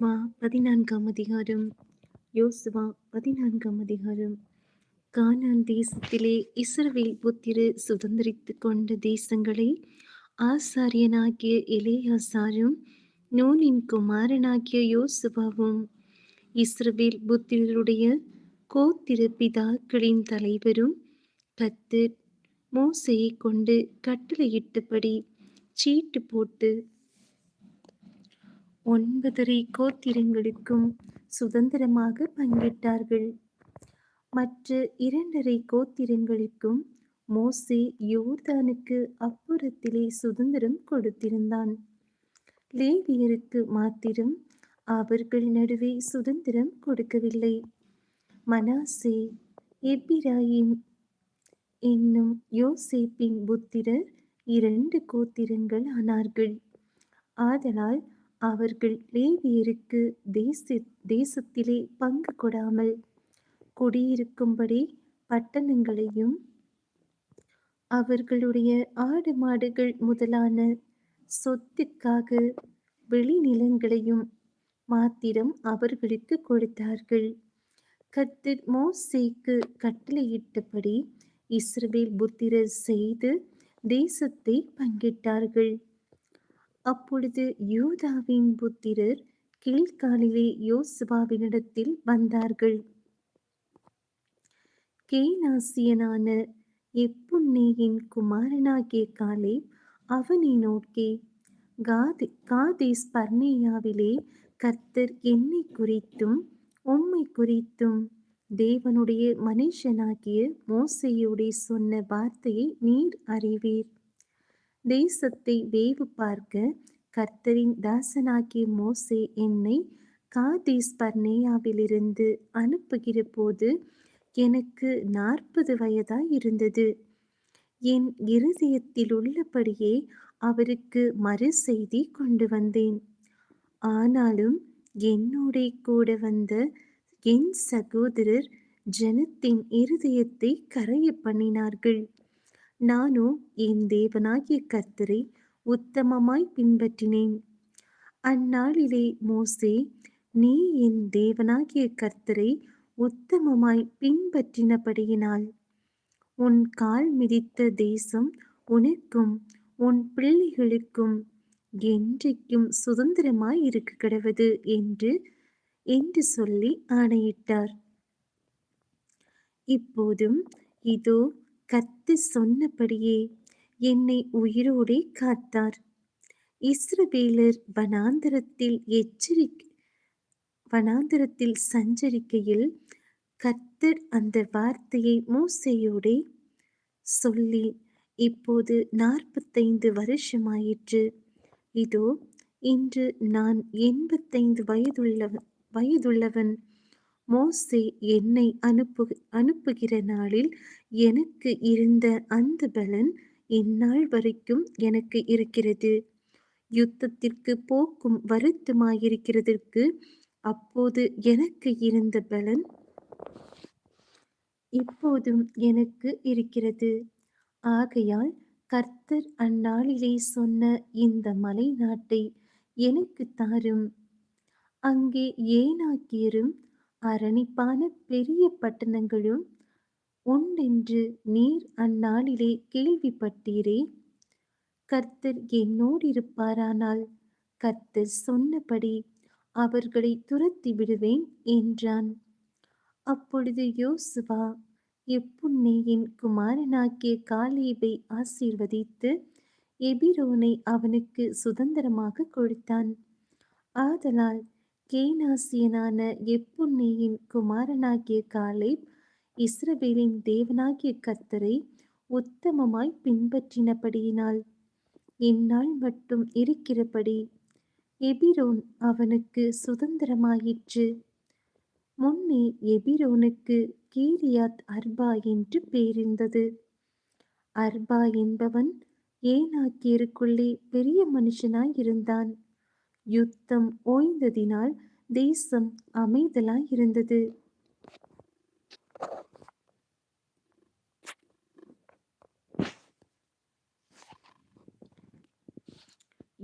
யோசுவா பதினான்காம் அதிகாரம். யோசுவா பதினான்காம் அதிகாரம். கானான் தேசத்திலே இஸ்ரவேல் புத்திரு சுதந்திரித்து கொண்ட தேசங்களை ஆசாரியனாகிய இளையாசாரும் நூனின் குமாரனாகிய யோசுவாவும் இஸ்ரவேல் புத்திரருடைய கோத்திர பிதாக்களின் தலைவரும் கத்து மோசையை கொண்டு கட்டளையிட்டபடி சீட்டு போட்டு ஒன்பதரை கோத்திரங்களுக்கும் சுதந்திரமாக பங்கிட்டார்கள். மற்ற இரண்டரை கோத்திரங்களுக்கும் மோசே யோர்தானுக்கு அப்புறத்திலே சுதந்திரம் கொடுத்திருந்தான். லேவியருக்கு மாத்திரம் அவர்கள் நடுவே சுதந்திரம் கொடுக்கவில்லை. மனாசே எப்பிராயிம் என்னும் யோசேப்பின் புத்திரர் இரண்டு கோத்திரங்கள் ஆனார்கள். ஆதலால் அவர்கள் லேவியருக்கு தேச தேசத்திலே பங்கு கொடாமல் குடியிருக்கும்படி பட்டணங்களையும் அவர்களுடைய ஆடு மாடுகள் முதலான சொத்துக்காக வெளிநிலங்களையும் மாத்திரம் அவர்களுக்கு கொடுத்தார்கள். கத்தர் மோசேக்கு கட்டளையிட்டபடி இஸ்ரவேல் புத்திரர் செய்து தேசத்தை பங்கிட்டார்கள். அப்பொழுது யூதாவின் புத்திரர் கீழ்காலிலே யோசுவாவினிடத்தில் வந்தார்கள். கேனாசியனான எப்புன்னேயின் குமாரனாகிய காலே அவனை நோக்கி காதி காதேஸ் பர்னேயாவிலே கர்த்தர் என்னை குறித்தும் உம்மை குறித்தும் தேவனுடைய மனுஷனாகிய மோசையோடே சொன்ன வார்த்தையை நீர் அறிவீர். தேசத்தை வேவு பார்க்க கர்த்தரின் தாசனாகிய மோசே என்னை காதீஸ் பர்னேயாவிலிருந்து அனுப்புகிற போது எனக்கு நாற்பது வயதாய் இருந்தது என் இருதயத்தில் உள்ளபடியே அவருக்கு மறு செய்தி கொண்டு வந்தேன். ஆனாலும் என்னோட கூட வந்த என் சகோதரர் ஜனத்தின் இருதயத்தை கரைய பண்ணினார்கள் நானோ என் தேவனாகிய கர்த்தரை உத்தமமாய் பின்பற்றினேன். அந்நாளிலே மோசே நீ என் தேவனாகிய கர்த்தரை உத்தமமாய் பின்பற்றினபடியினால் உன் கால் மிதித்த தேசம் உனக்கும் உன் பிள்ளைகளுக்கும் என்றைக்கும் சுதந்திரமாய் இருக்க கிடவது என்று என்று சொல்லி ஆணையிட்டார். இப்போதும் இதோ கத்து சொன்னபடியே என்னை உயிரோடே காத்தார். இஸ்ரவேலர் வனாந்தரத்தில் எச்சரிக்கை வனாந்தரத்தில் சஞ்சரிக்கையில் கர்த்தர் அந்த வார்த்தையை மூசையோடே சொல்லி இப்போது நாற்பத்தைந்து வருஷமாயிற்று. இதோ இன்று நான் எண்பத்தைந்து வயதுள்ளவன் வயதுள்ளவன். மோசே என்னை அனுப்பு அனுப்புகிற நாளில் எனக்கு இருந்த அந்த பலன் இந்நாள் வரைக்கும் எனக்கு இருக்கிறது. யுத்தத்திற்கு போக்கும் வருத்தமாயிருக்கிறதற்கு அப்போது எனக்கு இருந்த பலன் இப்போதும் எனக்கு இருக்கிறது. ஆகையால் கர்த்தர் அந்நாளிலே சொன்ன இந்த மலை நாட்டை எனக்கு தாரும். அங்கே ஏனாக்கியரும் அரணிப்பான பெரிய பட்டணங்களும் உண்டென்று நீர் அந்நாளிலே கேள்விப்பட்டீரே? கர்த்தர் என்னோடு இருப்பாரானால் கர்த்தர் சொன்னபடி அவர்களை துரத்தி விடுவேன் என்றான். அப்பொழுது யோசுவா எப்புன்னேயின் குமாரனாகிய காலேபை ஆசீர்வதித்து எபிரோனை அவனுக்கு சுதந்திரமாக கொடுத்தான். ஆதலால் கேனாசியனான எப்புன்னேயின் குமாரனாகிய காலேப் இஸ்ரவேலின் தேவனாகிய கர்த்தரை உத்தமமாய் பின்பற்றினபடியினால் இந்நாள் மட்டும் இருக்கிறபடி எபிரோன் அவனுக்கு சுதந்திரமாயிற்று. முன்னே எபிரோனுக்கு கீரியாத் அர்பா என்று பேரிந்தது அர்பா என்பவன் ஏனாக்கியருக்குள்ளே பெரிய மனுஷனாய் இருந்தான்? யுத்தம் ஓய்ந்ததினால் தேசம் அமைதலாய் இருந்தது.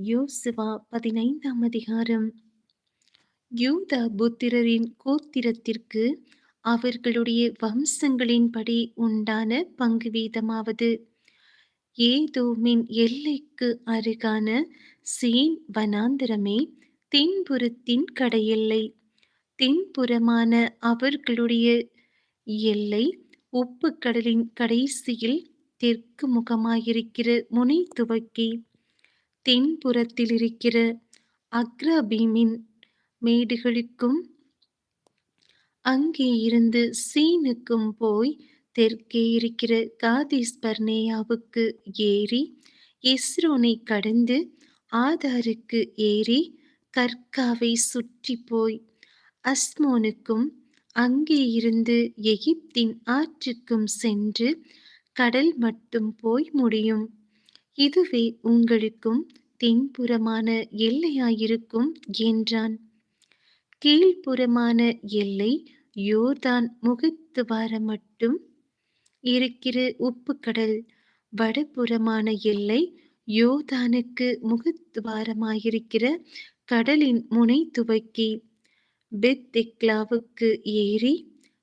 யோசுவா பதினைந்தாம் அதிகாரம். யூதா புத்திரரின் கோத்திரத்திற்கு அவர்களுடைய வம்சங்களின்படி உண்டான பங்கு வீதமாவது. ஏதோமின் எல்லைக்கு அருகான சீன் வனாந்திரமே தென்புறத்தின் கடையெல்லை தென்புறமான அவர்களுடைய எல்லை உப்பு கடலின் கடைசியில் தெற்கு முகமாயிருக்கிற முனை துவக்கி தென்புறத்தில் இருக்கிற அக்ரபீமின் மேடுகளுக்கும் அங்கே இருந்து சீனுக்கும் போய் தெற்கே இருக்கிற காதிஸ் பர்னேயாவுக்கு ஏறி எஸ்ரோனை கடந்து ஆதாருக்கு ஏறி கர்காவை சுற்றி போய் அஸ்மோனுக்கும் அங்கே இருந்து எகிப்தின் ஆற்றுக்கும் சென்று கடல் மட்டும் போய் முடியும். இதுவே உங்களுக்கும் தென்புறமான எல்லையாயிருக்கும் என்றான். கீழ்ப்புறமான எல்லை யோர்தான் முகத்துவார மட்டும் இருக்கிற உப்பு கடல் வடபுறமான எல்லை யோதானுக்கு முகத்துவாரமாயிருக்கிற கடலின் முனை துவக்கி பெத் திக்லாவுக்கு ஏறி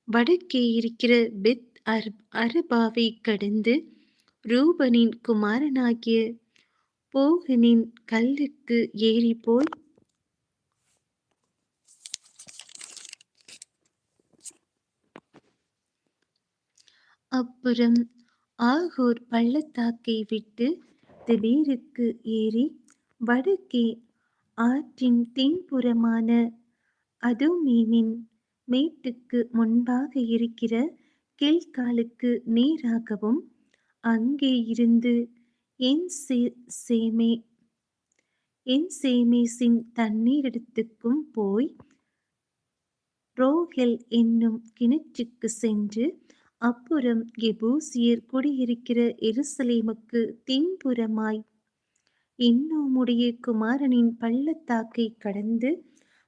வடக்கே இருக்கிற பெத் அர் அரபாவை கடந்து ரூபனின் குமாரனாகிய போகனின் கல்லுக்கு ஏறி போய் அப்புறம் ஆகூர் பள்ளத்தாக்கை விட்டு திடீருக்கு ஏறி வடக்கே ஆற்றின் தென்புறமான அதோமீமின் மேட்டுக்கு முன்பாக இருக்கிற கில்காலுக்கு நேராகவும் அங்கே இருந்து என் சேமே என் சேமேசின் தண்ணீரிடத்துக்கும் போய் ரோஹெல் என்னும் கிணற்றுக்கு சென்று அப்புறம் எபூசியர் குடியிருக்கிற எருசலேமுக்கு தென்புறமாய் இன்னுமுடைய குமாரனின் பள்ளத்தாக்கை கடந்து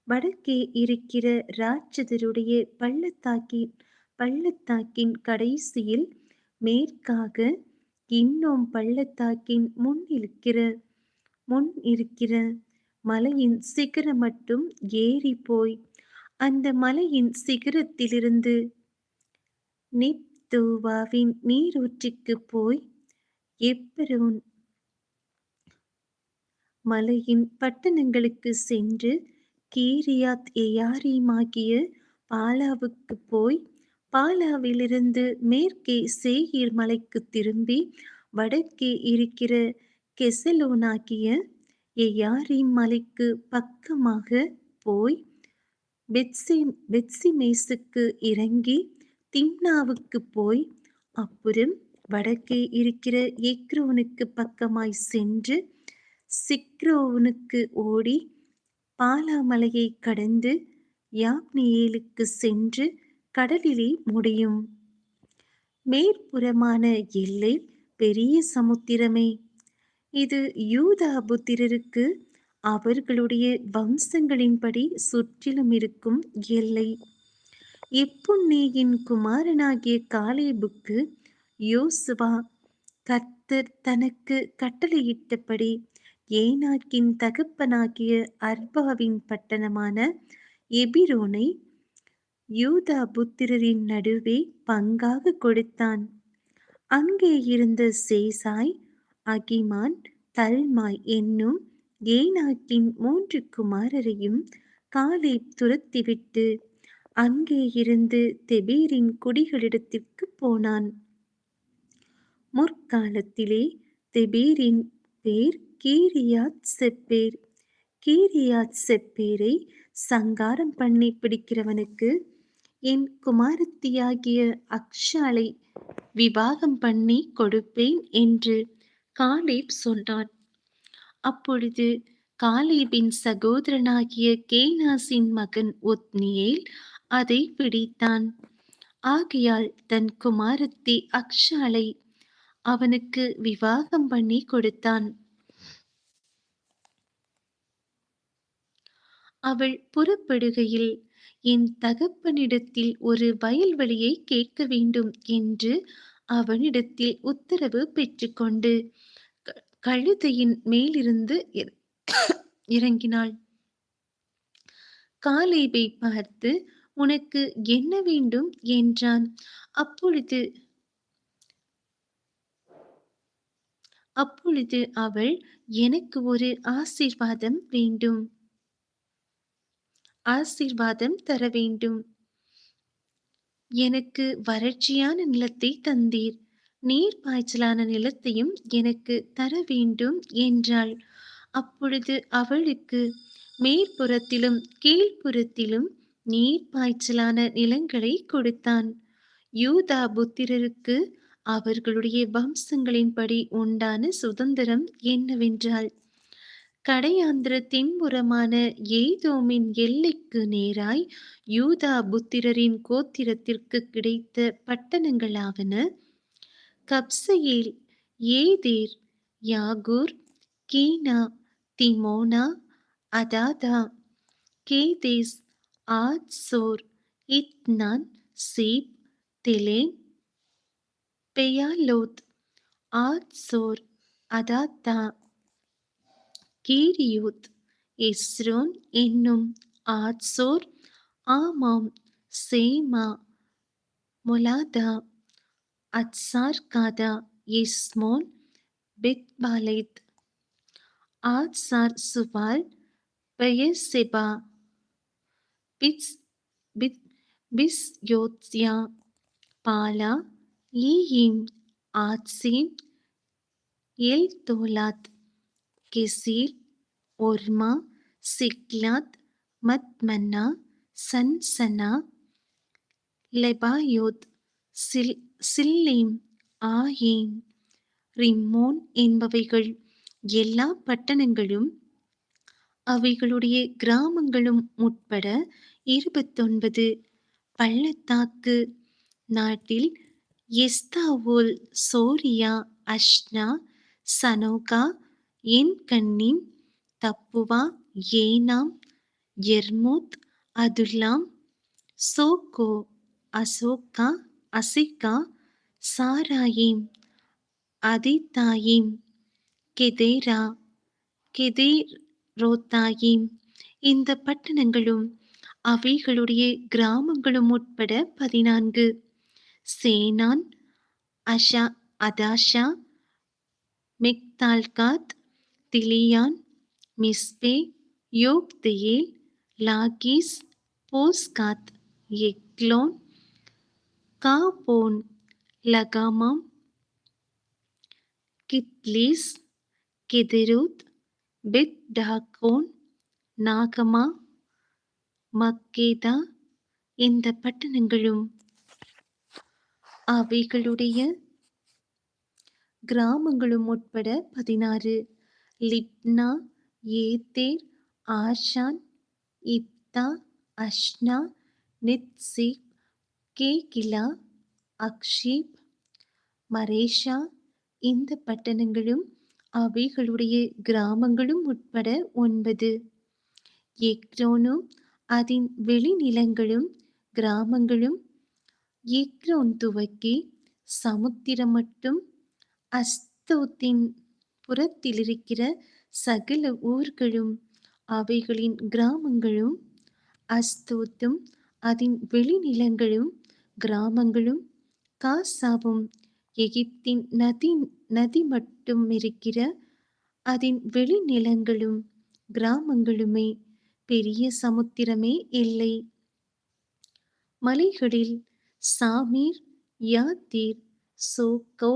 வடக்கே இருக்கிற ராட்சதருடைய பள்ளத்தாக்கின் பள்ளத்தாக்கின் கடைசியில் மேற்காக இன்னும் பள்ளத்தாக்கின் முன் இருக்கிற முன் இருக்கிற மலையின் சிகரம் மட்டும் ஏறி போய் அந்த மலையின் சிகரத்திலிருந்து நிப்தூவாவின் நீரூற்றுக்குப் போய் எப்பரோன் மலையின் பட்டணங்களுக்கு சென்று கீரியாத் எயாரீமாகிய பாலாவுக்கு போய் பாலாவிலிருந்து மேற்கே சேயீர் மலைக்கு திரும்பி வடக்கே இருக்கிற கெசலோனாகிய எயாரீம் மலைக்கு பக்கமாக போய் பெட்சி பெட்சிமேசுக்கு இறங்கி திம்னாவுக்கு போய் அப்புறம் வடக்கே இருக்கிற எக்ரோனுக்கு பக்கமாய் சென்று சிக்ரோவனுக்கு ஓடி பாலாமலையை கடந்து யாப்னியேலுக்கு சென்று கடலிலே முடியும். மேற்புறமான எல்லை பெரிய சமுத்திரமே. இது யூதா புத்திரருக்கு அவர்களுடைய வம்சங்களின்படி சுற்றிலும் இருக்கும் எல்லை. எப்புன்னேயின் குமாரனாகிய காலேபுக்கு யோசுவா கர்த்தர் தனக்கு கட்டளையிட்டபடி ஏனாக்கின் தகப்பனாகிய அர்பாவின் பட்டணமான எபிரோனை யூதா புத்திரரின் நடுவே பங்காக கொடுத்தான். அங்கே இருந்த சேசாய் அகிமான் தல்மாய் என்னும் ஏனாக்கின் மூன்று குமாரரையும் காலை துரத்திவிட்டு அங்கே இருந்து தெபீரின் குடிகளிடத்திற்கு போனான். முற்காலத்திலே தெபீரின் பேர் கீரியாத் செப்பேர். கீரியாத் செப்பேரை சங்காரம் பண்ணி பிடிக்கிறவனுக்கு என் குமாரத்தியாகிய அக்ஷாலை விவாகம் பண்ணி கொடுப்பேன் என்று காலேப் சொன்னான். அப்பொழுது காலேபின் சகோதரனாகிய கேனாசின் மகன் ஒத்னியேல் அதை பிடித்தான். ஆகையால் தன் குமாரத்தி அக்ஷாலை அவனுக்கு விவாகம் பண்ணி கொடுத்தான். அவள் புறப்படுகையில் என் தகப்பனிடத்தில் ஒரு வயல்வெளியை கேட்க வேண்டும் என்று அவனிடத்தில் உத்தரவு பெற்றுக்கொண்டு கழுதையின் மேலிருந்து இறங்கினாள். காலேபை பார்த்து உனக்கு என்ன வேண்டும்? என்றான். அப்பொழுது அப்பொழுது அவள் எனக்கு ஒரு ஆசீர்வாதம் வேண்டும். ஆசீர்வாதம் தர வேண்டும். எனக்கு வறட்சியான நிலத்தை தந்தீர். நீர் பாய்ச்சலான நிலத்தையும் எனக்கு தர வேண்டும் என்றாள். அப்பொழுது அவளுக்கு மேற்புறத்திலும் கீழ்ப்புறத்திலும் நீர் பாய்ச்சலான நிலங்களை கொடுத்தான். யூதா புத்திரருக்கு அவர்களுடைய வம்சங்களின்படி உண்டான சுதந்திரம் என்னவென்றால் கடையாந்திர தென்புறமான ஏதோமின் எல்லைக்கு நேராய் யூதா புத்திரரின் கோத்திரத்திற்கு கிடைத்த பட்டணங்களாவன. கப்சையில் ஏதேர் யாகூர் கீனா திமோனா அதாதா கேதேஸ் ஆத்சோர் இத்னான் சீப் தெலேம் பெயாலோத் ஆத்சோர் அதாத்தா. கீரியூத் எஸ்ரோன் என்னும் ஆட்சோர் ஆமாம் சேமா மொலாதா அத்சார்காதா எஸ்மோன் பெத்பாலைத். ஆட்சார் சுபால் பெயசெபா பிட்ஸ் பித் பிஸ்யோத்யா பாலா ஈயின் ஆத்சீம் எல் தோலாத் கெசீல் ஒர்மா சிக்லாத் மத்மன்னா சன்சனா லெபாயோத் சில் சில்லீம் ஆயீம் ரிம்மோன் என்பவைகள் எல்லா பட்டணங்களும் அவைகளுடைய கிராமங்களும் உட்பட இருபத்தொன்பது பள்ளத்தாக்கு நாட்டில் எஸ்தாவோல் சோரியா அஷ்னா சனோகா என் கண்ணின் தப்புவா ஏனாம்? எர்மூத் அதுல்லாம் சோகோ அசோக்கா அசிகா சாராயிம் அதித்தாயிம் கெதேரா கெதேரோத்தாயிம். இந்த பட்டணங்களும் அவைகளுடைய கிராமங்களும் உட்பட பதினான்கு. சேனான் அஷா அதாஷா மெக்தால்காத் திலியான் மிஸ்பே யோக்தெயேல் லாகிஸ் போஸ்காத் எக்லோன் காபோன் லகாமாம் கித்லீஸ் கெதெருத் பெத் டாகோன் நாகமா மக்கேதா இந்த பட்டணங்களும் அவைகளுடைய கிராமங்களும் உட்பட பதினாறு. லிப்னா ஏதேர் ஆஷான் இப்தா அஷ்னா நித்சீப் கேகிலா அக்ஷீப் மரேஷா. இந்த பட்டணங்களும் அவைகளுடைய கிராமங்களும் உட்பட ஒன்பது. எக்ரோனும் அதன் வெளிநிலங்களும் கிராமங்களும் எக்ரோன் துவக்கி சமுத்திரம் மட்டும் அஸ்தோத்தின் புறத்திலிருக்கிற சகல ஊர்களும் அவைகளின் கிராமங்களும் அஸ்தோத்தும் அதன் வெளிநிலங்களும் கிராமங்களும் காசாவும் எகிப்தின் நதி நதி மட்டும் இருக்கிற அதன் வெளிநிலங்களும் கிராமங்களுமே பெரிய சமுத்திரமே இல்லை. மலைகளில் சாமீர் யாத்தீர் சோக்கோ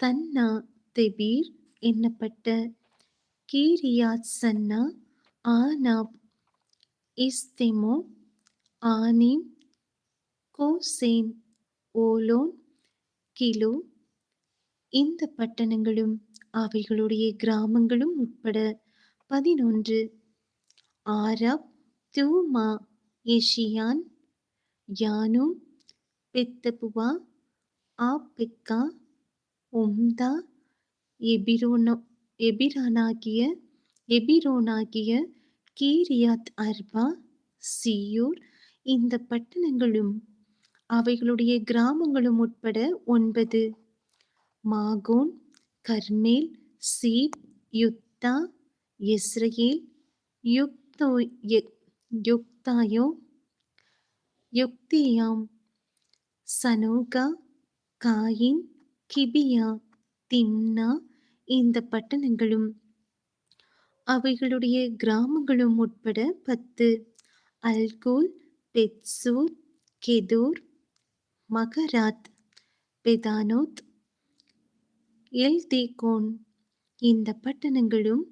தன்னா தெபீர் என்னப்பட்ட கீரியாத் சன்னா ஆனாப் இஸ்தெமோ ஆனிம் கோசேன் ஓலோன் கிலோ இந்த பட்டணங்களும் அவைகளுடைய கிராமங்களும் உட்பட பதினொன்று. ஆரப் தூமா எஷியான் யானும் பெத்தபுவா ஆப்பெக்கா உம்தா எபிரோனோ எபிரானாகிய எபிரோனாகிய கீரியாத் அர்பா சியூர் இந்த பட்டணங்களும் அவைகளுடைய கிராமங்களும் உட்பட ஒன்பது. மாகோன் கர்மேல் சீப் யுத்தா இஸ்ரேல் யுக்தோ யுக்தாயோ Jokdeam Zanoah Kain Gibeah Timnah இந்த பட்டணங்களும் அவைகளுடைய கிராமங்களும் உட்பட பத்து. அல்கோல் பெட்சூர் கெதூர் மகராத் பெதானோத் எல்தேகோன். இந்த பட்டணங்களும்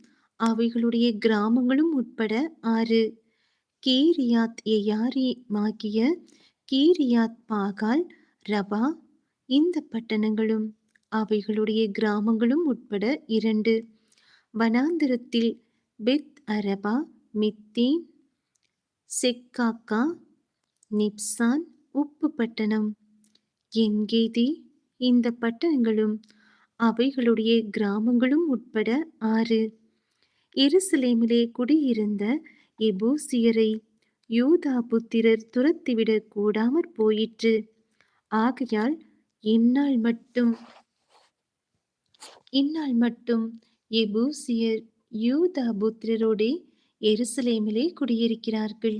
அவைகளுடைய கிராமங்களும் உட்பட ஆறு. கீரியாத் ஆகிய கீரியாத் பாகால் ரபா இந்த பட்டணங்களும். அவைகளுடைய கிராமங்களும் உட்பட இரண்டு. வனாந்திரத்தில் பெத் அரபா மித்தீன் செக்காக்கா நிப்சான் உப்பு பட்டணம். என்கேதி இந்த பட்டணங்களும் அவைகளுடைய கிராமங்களும் உட்பட ஆறு. எருசலேமிலே குடியிருந்த எபூசியரை யூதா புத்திரர் துரத்திவிடக் கூடாமற் போயிற்று. ஆகையால் இந்நாள் மட்டும் இந்நாள் மட்டும் எபூசியர் யூதா புத்திரரோடே எருசலேமிலே குடியிருக்கிறார்கள்.